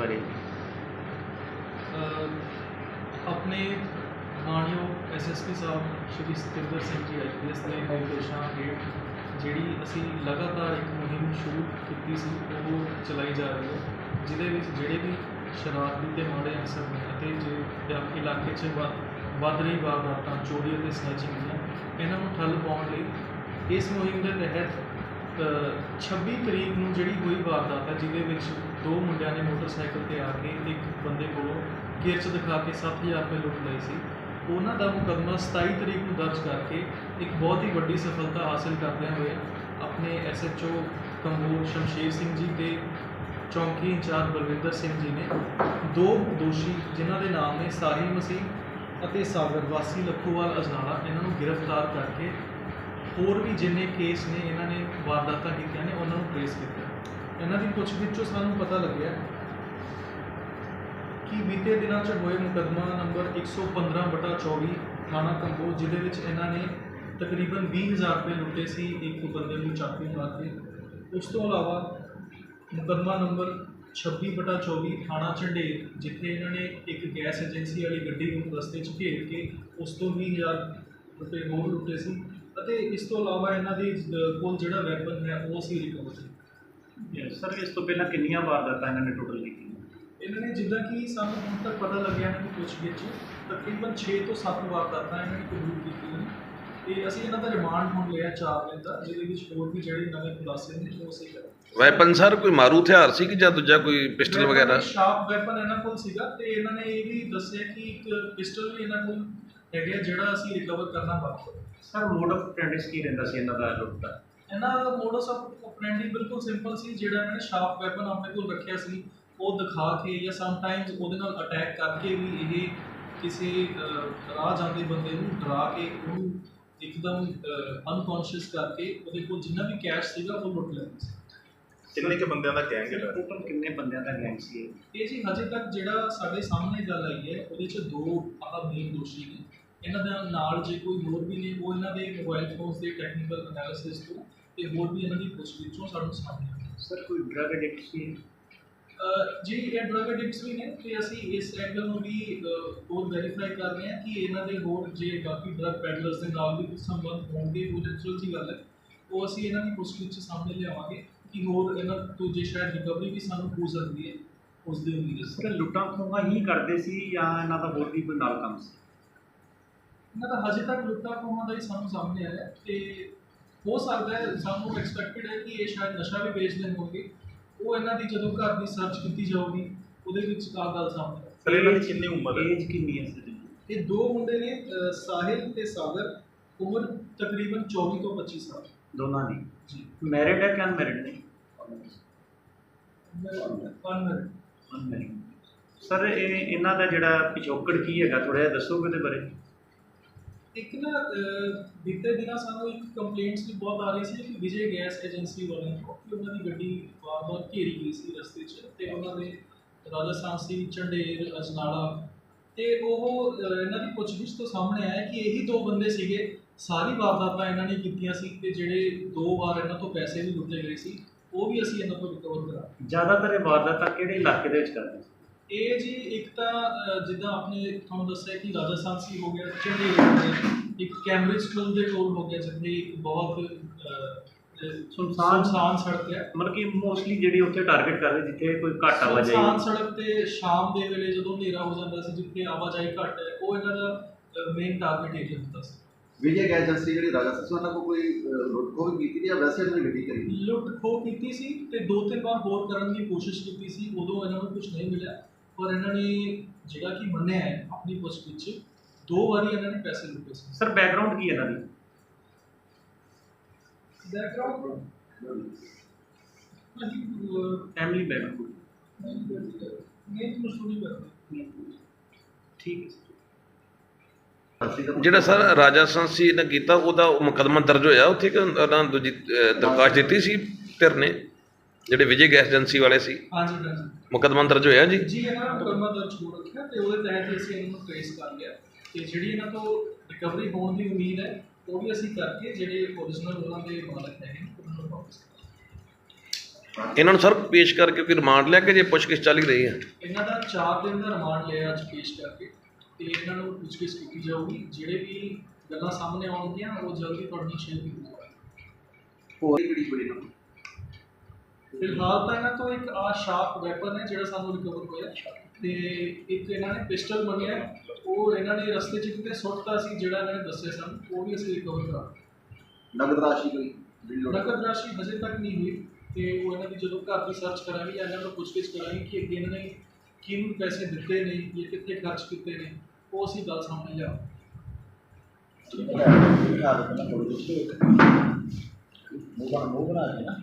ਬਾਰੇ? ਅਹ, ਆਪਣੇ ਮਾਣਯੋਗ ਐਸਐਸਪੀ ਸਾਹਿਬ ਸ਼੍ਰੀ ਸਤਿੰਦਰ ਸਿੰਘ ਜੀ ਆਈਪੀਐਸ ਦੇ ਨਿਰਦੇਸ਼ਾਂ ਹੇਠ ਜਿਹੜੀ ਅਸੀਂ ਲਗਾਤਾਰ ਇੱਕ ਮੁਹਿੰਮ ਸ਼ੁਰੂ ਕੀਤੀ ਸੀ, ਉਹ ਚਲਾਈ ਜਾ ਰਹੀ ਹੈ, ਜਿਹਦੇ ਵਿੱਚ ਜਿਹੜੇ ਵੀ ਸ਼ਰਾਰਤੀ ਤੇ ਮਾੜੇ ਅਨਸਰ ਨੇ ਅਤੇ ਜੇ ਜਾਂ ਇਲਾਕੇ 'ਚ ਵੱਧ ਵੱਧ ਰਹੀ ਵਾਰਦਾਤਾਂ, ਚੋਰੀ ਅਤੇ ਸਨੈਚਿੰਗ ਦੀਆਂ, ਇਹਨਾਂ ਨੂੰ ਠੱਲ ਪਾਉਣ ਲਈ ਇਸ ਮੁਹਿੰਮ ਦੇ ਤਹਿਤ 26 ਤਰੀਕ ਨੂੰ ਜਿਹੜੀ ਹੋਈ ਵਾਰਦਾਤ ਹੈ, ਜਿਹਦੇ ਵਿੱਚ ਦੋ ਮੁੰਡਿਆਂ ਨੇ ਮੋਟਰਸਾਈਕਲ ਤੇ ਆ ਕੇ ਇੱਕ ਬੰਦੇ ਕੋਲੋਂ ਕਿਰਚ ਦਿਖਾ ਕੇ 7000 ਰੁਪਏ ਲੁੱਟ ਲਏ ਸੀ। ਉਹਨਾਂ ਦਾ ਮੁਕੱਦਮਾ 27 ਤਰੀਕ ਨੂੰ ਦਰਜ ਕਰਕੇ ਇੱਕ ਬਹੁਤ ਹੀ ਵੱਡੀ ਸਫਲਤਾ ਹਾਸਲ ਕਰਦੇ ਹੋਏ ਆਪਣੇ ਐਸਐਚਓ ਕੰਬੋਜ ਸ਼ਮਸ਼ੇਰ ਸਿੰਘ ਜੀ ਤੇ ਚੌਂਕੀ ਇੰਚਾਰਜ ਬਲਵਿੰਦਰ ਸਿੰਘ ਜੀ ਨੇ ਦੋ ਦੋਸ਼ੀ, ਜਿਨ੍ਹਾਂ ਦੇ ਨਾਮ ਨੇ ਸਾਰੀ ਮਸੀਹ ਅਤੇ ਸਾਗਰ ਵਾਸੀ ਲੱਖੋਵਾਲ ਅਜਨਾਲਾ, ਇਹਨਾਂ ਨੂੰ ਗ੍ਰਿਫਤਾਰ ਕਰਕੇ ਹੋਰ ਵੀ ਜਿੰਨੇ ਕੇਸ ਨੇ, ਇਹਨਾਂ ਨੇ ਵਾਰਦਾਤਾਂ ਕੀਤੀਆਂ ਨੇ, ਉਹਨਾਂ ਨੂੰ ਟ੍ਰੇਸ ਕੀਤਾ। ਇਹਨਾਂ ਦੀ ਪੁੱਛਗਿੱਛ ਚੋਂ ਸਾਨੂੰ ਪਤਾ ਲੱਗਿਆ ਕਿ ਬੀਤੇ ਦਿਨਾਂ 'ਚ ਹੋਏ ਮੁਕੱਦਮਾ ਨੰਬਰ 115 ਬਟਾ 24 ਥਾਣਾ ਕੰਬੋਜ ਜਿਹਦੇ ਵਿੱਚ ਇਹਨਾਂ ਨੇ ਤਕਰੀਬਨ 20000 ਰੁਪਏ ਲੁੱਟੇ ਸੀ, ਇੱਕ ਬੰਦੇ ਨੂੰ ਚਾਕੂ ਮਾਰ ਕੇ। ਉਸ ਤੋਂ ਇਲਾਵਾ ਮੁਕੱਦਮਾ ਨੰਬਰ 26 ਬਟਾ 24 ਥਾਣਾ ਝੰਡੇਰ, ਜਿੱਥੇ ਇਹਨਾਂ ਨੇ ਇੱਕ ਗੈਸ ਏਜੰਸੀ ਵਾਲੀ ਗੱਡੀ ਨੂੰ ਰਸਤੇ 'ਚ ਘੇਰ ਕੇ ਉਸ ਤੋਂ 20000 ਰੁਪਏ ਹੋਰ ਲੁੱਟੇ ਸੀ। ਅਤੇ ਇਸ ਤੋਂ ਇਲਾਵਾ ਇਹਨਾਂ ਦੀ ਕੋਲ ਜਿਹੜਾ ਵੈਪਨ ਹੈ ਉਹ ਸੀ ਰਿਕਵਰ ਸੀ ਸਰ ਇਸ ਤੋਂ ਪਹਿਲਾਂ ਕਿੰਨੀਆਂ ਵਾਰਦਾਤਾਂ ਇਹਨਾਂ ਨੇ ਟੋਟਲ ਕੀਤੀਆਂ? ਇਹਨਾਂ ਨੇ ਜਿੱਦਾਂ ਕਿ ਸਾਨੂੰ ਹੁਣ ਤੱਕ ਪਤਾ ਲੱਗਿਆ ਹੈ ਕਿ ਕੁਝ ਵਿੱਚ ਤਕਰੀਬਨ 6 ਤੋਂ 7 ਵਾਰਦਾਤਾਂ ਇਹਨਾਂ ਨੇ ਕਬੂਲ ਕੀਤੀਆਂ ਤੇ ਅਸੀਂ ਇਹਨਾਂ ਦਾ ਰਿਮਾਂਡ ਹੁਣ ਲਿਆ 4 ਦਿਨ ਦਾ ਜਿਹਦੇ ਵਿੱਚ ਹੋਰ ਵੀ ਜਿਹੜੇ ਨਵੇਂ ਖੁਲਾਸੇ ਨੇ ਉਹ ਅਸੀਂ ਕਰਾਂਗੇ। ਵੈਪਨ ਸਰ ਕੋਈ ਮਾਰੂ ਹਥਿਆਰ ਸੀ ਕਿ ਜਾਂ ਦੂਜਾ ਕੋਈ ਪਿਸਟਲ ਵਗੈਰਾ? ਸ਼ਾਰਪ ਵੈਪਨ ਇਹਨਾਂ ਕੋਲ ਸੀਗਾ ਤੇ ਇਹਨਾਂ ਨੇ ਇਹ ਵੀ ਦੱਸਿਆ ਕਿ ਇੱਕ ਪਿਸਟਲ ਵੀ ਇਹਨਾਂ ਕੋਲ ਹੈਗਾ ਜਿਹੜਾ ਅਸੀਂ ਰਿਕਵਰ ਕਰਨਾ ਬਾਕੀ ਹੈ ਸਰ ਮੋਡ ਆਫ ਪ੍ਰੈਕਟਿਸ ਕੀ ਰਹਿੰਦਾ ਸੀ ਇਹਨਾਂ ਦਾ ਲੁੱਟ ਦਾ? ਇਹਨਾਂ ਦਾ ਮੋਡਸ ਆਫ ਆਪਰੈਂਡੀ ਬਿਲਕੁਲ ਸਿੰਪਲ ਸੀ ਜਿਹੜਾ ਇਹਨਾਂ ਨੇ ਸ਼ਾਰਪ ਵੈਪਨ ਆਪਣੇ ਕੋਲ ਰੱਖਿਆ ਸੀ ਉਹ ਦਿਖਾ ਕੇ ਜਾਂ ਸਮਟਾਈਮਸ ਉਹਦੇ ਨਾਲ ਅਟੈਕ ਕਰਕੇ ਵੀ ਇਹ ਕਿਸੇ ਅਹ, ਰਾਹ ਜਾਂਦੇ ਬੰਦੇ ਨੂੰ ਡਰਾ ਕੇ ਉਹਨੂੰ ਇੱਕਦਮ ਅਨਕੌਂਸ਼ੀਅਸ ਕਰਕੇ ਉਹਦੇ ਕੋਲ ਜਿੰਨਾ ਵੀ ਕੈਸ਼ ਸੀਗਾ ਉਹ ਲੁੱਟ ਲੈਂਦੇ ਸੀ। ਕਿੰਨੇ ਕੇ ਬੰਦਿਆਂ ਦਾ ਗੈਂਗ ਹੈ ਟੋਟਲ ਕਿੰਨੇ ਬੰਦਿਆਂ ਦਾ ਗੈਂਗ ਸੀ ਇਹ? ਇਹ ਜੀ ਹਜੇ ਤੱਕ ਜਿਹੜਾ ਸਾਡੇ ਸਾਹਮਣੇ ਗੱਲ ਆਈ ਹੈ ਉਹਦੇ ਚ ਦੋ ਆਹ ਮੇਨ ਦੋਸ਼ੀ ਨੇ। ਇਹਨਾਂ ਦੇ ਨਾਲ ਜੇ ਕੋਈ ਹੋਰ ਵੀ ਨੇ ਉਹ ਇਹਨਾਂ ਦੇ ਮੋਬਾਈਲ ਫੋਨਸ ਦੇ ਟੈਕਨੀਕਲ ਐਨਾਲਿਸਿਸ ਤੋਂ ਤੇ ਹੋਰ ਵੀ ਇਹਨਾਂ ਦੀ ਪੁੱਛਗਿੱਛੋਂ ਸਾਨੂੰ ਸਾਹਮਣੇ ਸਰ ਕੋਈ ਡਰਗ ਐਡਿਕਟ ਸੀ ਜੀ ਇਹ ਡਰਗ ਐਡਿਕਟਸ ਵੀ ਨੇ ਤੇ ਅਸੀਂ ਇਸ ਐਂਗਲ ਨੂੰ ਵੀ ਹੋਰ ਵੈਰੀਫਾਈ ਕਰ ਰਹੇ ਹਾਂ ਕਿ ਇਹਨਾਂ ਦੇ ਹੋਰ ਜੇ ਬਾਕੀ ਡਰਗ ਪੈਡਲਰਸ ਦੇ ਨਾਲ ਵੀ ਕੁਝ ਸੰਬੰਧ ਹੋਣਗੇ ਉਹ ਨੈਚੁਰਲ ਜੀ ਗੱਲ ਹੈ। ਉਹ ਅਸੀਂ ਇਹਨਾਂ ਦੀ ਪੁੱਛਗਿੱਛ ਸਾਹਮਣੇ ਲਿਆਵਾਂਗੇ ਕਿ ਹੋਰ ਇਹਨਾਂ ਤੋਂ ਜੇ ਸ਼ਾਇਦ ਰਿਕਵਰੀ ਵੀ ਸਾਨੂੰ ਹੋ ਸਕਦੀ ਹੈ ਉਸ ਦੇ ਉਮੀਦ ਸਰ ਲੁੱਟਾਂ ਖੋਹਾਂ ਹੀ ਕਰਦੇ ਸੀ ਜਾਂ ਇਹਨਾਂ ਦਾ ਹੋਰ ਵੀ ਕੋਈ ਨਾਲ ਕੰਮ ਸੀ? ਇਹਨਾਂ ਦਾ ਹਜੇ ਤੱਕ ਲੁੱਟਾ ਖੋਹਾਂ ਦਾ ਹੀ ਸਾਨੂੰ ਸਾਹਮਣੇ ਆਇਆ ਤੇ ਹੋ ਸਕਦਾ ਹੈ ਸਾਨੂੰ ਐਕਸਪੈਕਟਡ ਹੈ ਕਿ ਇਹ ਸ਼ਾਇਦ ਨਸ਼ਾ ਵੀ ਵੇਚਦੇ ਹੋਣਗੇ। ਉਹ ਇਹਨਾਂ ਦੀ ਜਦੋਂ ਘਰ ਦੀ ਸਰਚ ਕੀਤੀ ਜਾਊਗੀ ਉਹਦੇ ਵਿੱਚ ਆ ਗੱਲ ਸਾਹਮਣੇ। ਸਰ ਇਹਨਾਂ ਦੀ ਕਿੰਨੀ ਉਮਰ ਹੈ? ਏਜ ਕਿੰਨੀ ਹੈ ਸਰ? ਇਹ ਦੋ ਮੁੰਡੇ ਨੇ ਸਾਹਿਲ ਤੇ ਸਾਗਰ। ਉਮਰ ਤਕਰੀਬਨ 24 ਤੋਂ 25 ਸਾਲ। ਦੋਨਾਂ ਦੀ? ਜੀ। ਮੈਰਿਡ ਹੈ ਕਿ ਅਨਮੈਰਿਡ ਨੇ? ਅਨਮੈਰਿਡ ਅਨਮੈਰਿਡ ਸਰ ਇਹ ਇਹਨਾਂ ਦਾ ਜਿਹੜਾ ਪਿਛੋਕੜ ਕੀ ਹੈਗਾ? ਥੋੜਾ ਜਿਹਾ ਦੱਸੋਗੇ ਉਹਦੇ ਬਾਰੇ? ਇੱਕ ਨਾ ਬੀਤੇ ਦਿਨਾਂ ਸਾਨੂੰ ਇੱਕ ਕੰਪਲੇਂਟਸ ਵੀ ਬਹੁਤ ਆ ਰਹੀ ਸੀ ਕਿ ਵਿਜੇ ਗੈਸ ਏਜੰਸੀ ਵਾਲਿਆਂ ਤੋਂ ਕਿ ਉਹਨਾਂ ਦੀ ਗੱਡੀ ਵਾਰ-ਵਾਰ ਘੇਰੀ ਗਈ ਸੀ ਰਸਤੇ 'ਚ ਤੇ ਉਹਨਾਂ ਦੇ ਰਾਜਸਥਾਨ ਸੀ ਝੰਡੇਰ ਅਜਨਾਲਾ ਤੇ ਉਹ ਇਹਨਾਂ ਦੀ ਪੁੱਛਗਿੱਛ ਤੋਂ ਸਾਹਮਣੇ ਆਇਆ ਕਿ ਇਹੀ ਦੋ ਬੰਦੇ ਸੀਗੇ, ਸਾਰੀ ਵਾਰਦਾਤਾਂ ਇਹਨਾਂ ਨੇ ਕੀਤੀਆਂ ਸੀ ਤੇ ਜਿਹੜੇ ਦੋ ਵਾਰ ਇਹਨਾਂ ਤੋਂ ਪੈਸੇ ਵੀ ਲੁੱਟੇ ਗਏ ਸੀ, ਉਹ ਵੀ ਅਸੀਂ ਇਹਨਾਂ ਤੋਂ ਰਿਕਵਰ ਕਰਾ ਜ਼ਿਆਦਾਤਰ ਇਹ ਵਾਰਦਾਤਾਂ ਕਿਹੜੇ ਇਲਾਕੇ ਦੇ ਵਿੱਚ ਕਰਦੇ ਸੀ? ਇਹ ਜੀ ਇੱਕ ਤਾਂ ਜਿੱਦਾਂ ਆਪਣੇ ਤੁਹਾਨੂੰ ਦੱਸਿਆ ਕਿ ਰਾਜਸਥਾਨ ਸੀ ਹੋ ਗਿਆ ਚੰਡੀਗੜ੍ਹ ਹੋ ਗਿਆ ਇੱਕ ਕੈਂਬਰਿਜ ਸਕੂਲ ਦੇ ਕੋਲ ਹੋ ਗਿਆ ਜਿੱਥੇ ਇੱਕ ਬਹੁਤ ਸੁਨਸਾਨ- ਸੁਨਸਾਨ ਸੜਕ ਹੈ। ਮਤਲਬ ਕਿ ਮੋਸਟਲੀ ਜਿਹੜੀ ਉੱਥੇ ਟਾਰਗੇਟ ਕਰਦੇ ਜਿੱਥੇ ਕੋਈ ਘੱਟ ਆਵਾਜਾਈ ਸੁਨਸਾਨ। ਸੜਕ ਤੇ ਸ਼ਾਮ ਦੇ ਵੇਲੇ ਜਦੋਂ ਹਨੇਰਾ ਹੋ ਜਾਂਦਾ ਸੀ ਜਿੱਥੇ ਆਵਾਜਾਈ ਘੱਟ ਹੈ ਉਹ ਇਹਨਾਂ ਦਾ ਮੇਨ ਟਾਰਗੇਟ ਏਰੀਆ ਹੁੰਦਾ ਸੀ। ਵਿਜੇ ਗੈਸ ਏਜੰਸੀ ਜਿਹੜੀ ਰਾਜਾ ਸਸੂ ਉਹਨਾਂ ਕੋਈ ਲੁੱਟ ਖੋਹ ਕੀਤੀ ਜਾਂ ਵੈਸੇ ਉਹਨਾਂ ਨੇ ਗੱਡੀ ਕਰੀ? ਲੁੱਟ ਖੋਹ ਕੀਤੀ ਸੀ ਤੇ ਦੋ ਤਿੰਨ ਵਾਰ ਹੋਰ ਕਰਨ ਦੀ ਕੋਸ਼ਿਸ਼ ਕੀਤੀ ਸੀ ਉਦੋਂ ਇਹਨਾਂ ਨੂੰ ਕੁਝ ਨਹੀਂ ਮਿਲਿਆ। ਪਰ ਇਹਨਾਂ ਨੇ ਜਿਹੜਾ ਕਿ ਮੰਨਿਆ ਹੈ ਆਪਣੀ ਪੁੱਛਗਿੱਛ 'ਚ, ਦੋ ਵਾਰੀ ਇਹਨਾਂ ਨੇ ਪੈਸੇ ਲੁੱਟੇ ਸੀ। ਸਰ ਬੈਕਗ੍ਰਾਉਂਡ ਕੀ ਹੈ ਇਹਨਾਂ ਦੀ? ਬੈਕਗ੍ਰਾਉਂਡ ਹਾਂਜੀ ਫੈਮਿਲੀ ਬੈਕਗ੍ਰਾਉਂਡ ਮੈਂ ਤੁਹਾਨੂੰ ਸੁਣੀ ਕਰਦੇ ਠੀਕ ਹੈ। ਸਰ ਜਿਹੜਾ ਸਰ ਰਾਜਾ ਸੰਸੀ ਨੇ ਕੀਤਾ ਉਹਦਾ ਉਹ ਮੁਕੱਦਮਾ ਦਰਜ ਹੋਇਆ। ਉੱਥੇ ਕਿ ਉਹਨਾਂ ਦੂਜੀ ਦਰਖਾਸਤ ਦਿੱਤੀ ਸੀ ਧਿਰ ਨੇ। ਜਿਹੜੇ ਵਿਜੇ ਗੈਸ ਏਜੰਸੀ ਵਾਲੇ ਸੀ? ਹਾਂਜੀ ਹਾਂਜੀ। ਮੁਕੱਦਮਾ ਦਰਜ ਹੋਇਆ ਜੀ? ਜੀ ਇਹਨਾਂ ਦਾ ਮੁਕੱਦਮਾ ਦਰਜ ਹੋ ਰੱਖਿਆ ਤੇ ਉਹਦੇ ਤਹਿਤ ਅਸੀਂ ਇਹਨਾਂ ਨੂੰ ਟ੍ਰੇਸ ਕਰ ਲਿਆ। ਤੇ ਜਿਹੜੀ ਇਹਨਾਂ ਤੋਂ ਰਿਕਵਰੀ ਹੋਣ ਦੀ ਉਮੀਦ ਹੈ ਉਹ ਵੀ ਅਸੀਂ ਕਰਕੇ ਜਿਹੜੇ ਓਰੀਜਨਲ ਉਹਨਾਂ ਦੇ ਮਾਲਕ ਹੈਗੇ ਨੇ ਉਹਨਾਂ ਨੂੰ ਵਾਪਸ ਕਰਾਂਗੇ ਇਹਨਾਂ ਨੂੰ ਸਰ ਪੇਸ਼ ਕਰਕੇ ਕੋਈ ਰਿਮਾਂਡ ਲਿਆ ਕਿ ਜੇ ਪੁੱਛਗਿੱਛ ਚੱਲ ਹੀ ਰਹੀ ਹੈ? ਇਹਨਾਂ ਦਾ 4 ਦਿਨ ਦਾ ਰਿਮਾਂਡ ਲਿਆ ਅੱਜ ਪੇਸ਼ ਕਰਕੇ ਤੇ ਇਹਨਾਂ ਨੂੰ ਪੁੱਛਗਿੱਛ ਕੀਤੀ ਜਾਊਗੀ। ਜਿਹੜੇ ਵੀ ਗੱਲਾਂ ਸਾਹਮਣੇ ਆਉਣਗੀਆਂ ਉਹ ਜਲਦੀ ਤੁਹਾਡੇ ਨਾਲ ਸ਼ੇਅਰ ਕੀਤੀ ਜਾਊਗੀ ਹੋਰ ਕਿਹੜੀ ਕੋਈ ਨਾ। ਫਿਲਹਾਲ ਤਾਂ ਇਹਨਾਂ ਤੋਂ ਇੱਕ ਆ ਸ਼ਾਰਪ ਵੈਪਨ ਹੈ ਜਿਹੜਾ ਸਾਨੂੰ ਰਿਕਵਰ ਹੋਇਆ। ਤੇ ਇੱਕ ਇਹਨਾਂ ਨੇ ਪਿਸਟਲ ਮੰਗਿਆ ਉਹ ਇਹਨਾਂ ਨੇ ਰਸਤੇ 'ਚ ਕਿਤੇ ਸੁੱਟਤਾ ਸੀ ਜਿਹੜਾ ਇਹਨਾਂ ਨੇ ਦੱਸਿਆ ਸਾਨੂੰ। ਉਹ ਵੀ ਅਸੀਂ ਰਿਕਵਰ ਕਰਾ ਨਗਦ ਰਾਸ਼ੀ ਕੋਈ ਨਕਦ ਰਾਸ਼ੀ ਹਜੇ ਤੱਕ ਨਹੀਂ ਹੋਈ। ਤੇ ਉਹ ਇਹਨਾਂ ਦੀ ਜਦੋਂ ਘਰ ਦੀ ਸਰਚ ਕਰਾਂਗੇ ਜਾਂ ਇਹਨਾਂ ਨੂੰ ਪੁੱਛਗਿੱਛ ਕਰਾਂਗੇ ਕਿ ਅੱਗੇ ਇਹਨਾਂ ਨੇ ਕਿਹਨੂੰ ਪੈਸੇ ਦਿੱਤੇ ਨੇ ਜਾਂ ਕਿੱਥੇ ਖਰਚ ਕੀਤੇ ਨੇ ਉਹ ਅਸੀਂ ਗੱਲ ਸਾਹਮਣੇ ਲਿਆ ਮੂੰਹ ਬਣਾ ਕੇ ਨਾ